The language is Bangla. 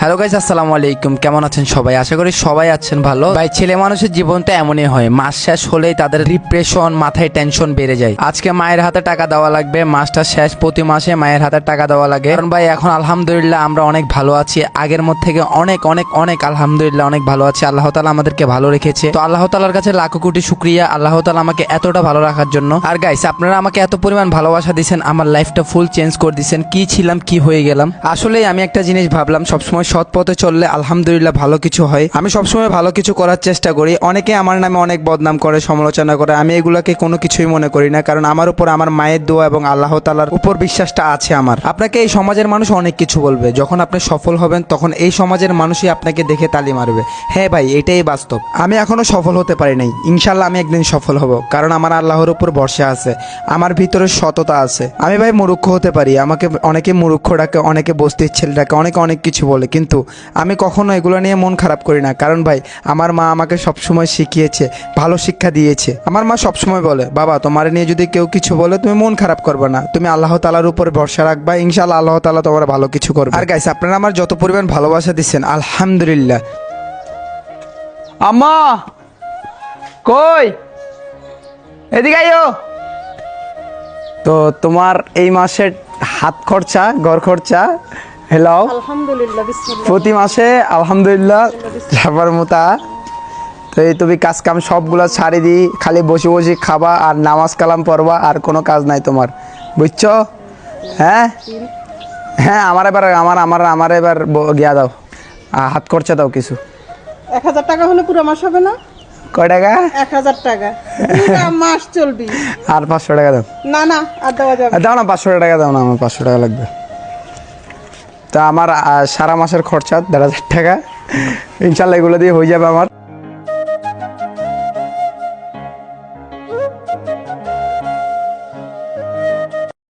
হ্যালো গাইজ আসসালামু আলাইকুম। কেমন আছেন সবাই? আশা করি সবাই আছেন ভালো। ভাই, ছেলে মানুষের জীবনটা এমনই হয়। মাস শেষ হলেই তাদের ডিপ্রেশন মাথায় টেনশন বেড়ে যায়। আজকে মায়ের হাতে টাকা দেওয়া লাগবে। মাসটা শেষ প্রতি মাসে মায়ের হাতে টাকা দেওয়া লাগে। কারণ ভাই, এখন আলহামদুলিল্লাহ আমরা অনেক ভালো আছি। আগের মধ্যে থেকে অনেক অনেক অনেক আলহামদুলিল্লাহ অনেক ভালো আছি। আল্লাহ তালা আমাদেরকে ভালো রেখেছে। তো আল্লাহ তালার কাছে লাখো কোটি শুক্রিয়া। আল্লাহ তালা আমাকে এতটা ভালো রাখার জন্য। আর গাইস আপনারা আমাকে এত পরিমাণ ভালোবাসা দিয়েছেন আমার লাইফটা ফুল চেঞ্জ করে দিয়েছেন কি ছিলাম, কি হয়ে গেলাম? আসলে আমি একটা জিনিস ভাবলাম, সবসময় সৎ পথে চললে আলহামদুলিল্লাহ ভালো কিছু হয়। আমি সবসময় ভালো কিছু করার চেষ্টা করি। অনেকে আমার নামে অনেক বদনাম করে, সমালোচনা করে। আমি এগুলোকে কোনো কিছুই মনে করি না, কারণ আমার উপর আমার মায়ের দোয়া এবং আল্লাহ তালার উপর বিশ্বাসটা আছে আমার। আপনাকে এই সমাজের মানুষ অনেক কিছু বলবে। যখন আপনি সফল হবেন, তখন এই সমাজের মানুষই আপনাকে দেখে তালি মারবে। হ্যাঁ ভাই, এটাই বাস্তব। আমি এখনও সফল হতে পারি নাই। ইনশাল্লাহ আমি একদিন সফল হব, কারণ আমার আল্লাহর উপর ভরসা আছে। আমার ভিতরে সততা আছে। আমি ভাই মুরুক্ষ হতে পারি। আমাকে অনেকে মুরুক্ষ ডাকে অনেকে বস্তির ছেলে ডাকে অনেকে অনেক কিছু বলে। কিন্তু আমি কখনো এগুলো নিয়ে মন খারাপ করি না। কারণ ভাই আমার মা আমাকে সবসময় শিখিয়েছে ভালো শিক্ষা দিয়েছে। আমার মা সবসময় বলে বাবা তোমার নিয়ে যদি কেউ কিছু বলে তুমি মন খারাপ করবে না। তুমি আল্লাহ তালার উপর ভরসা রাখবা ইনশাল্লাহ আল্লাহ তালা তোমার ভালো কিছু করবে। আর গাইস আপনারা আমার যত পরিমাণ ভালোবাসা দিচ্ছেন আলহামদুলিল্লাহ। আম্মা! কই? এদিকে আইও। তো তোমার এই মাসের হাত খরচা ঘর খরচা হ্যালো আলহামদুলিল্লাহ প্রতি মাসে আলহামদুলিল্লাহ যাবার মতা। তো এই তুমি কাজ কাম সবগুলো ছাড়ি দিই খালি বসে বসে খাবা আর নামাজ কালাম পড়বা আর কোনো কাজ নাই তোমার। বুঝছ? হ্যাঁ? হ্যাঁ আমার এবার আমার আমার আমার এবার গিয়া দাও। হাত খরচা দাও কিছু। এক হাজার টাকা হলে পুরো মাস হবে না? কয় টাকা? এক হাজার টাকা। মাস চলবি। আর পাঁচশো টাকা দাও। না না আর দেওয়া যাবে দাও না পাঁচশো টাকা দাও না আমার পাঁচশো টাকা লাগবে। তা আমার সারা মাসের খরচা দেড় হাজার টাকা। ইনশাল্লাহ এগুলো দিয়ে হয়ে যাবে আমার।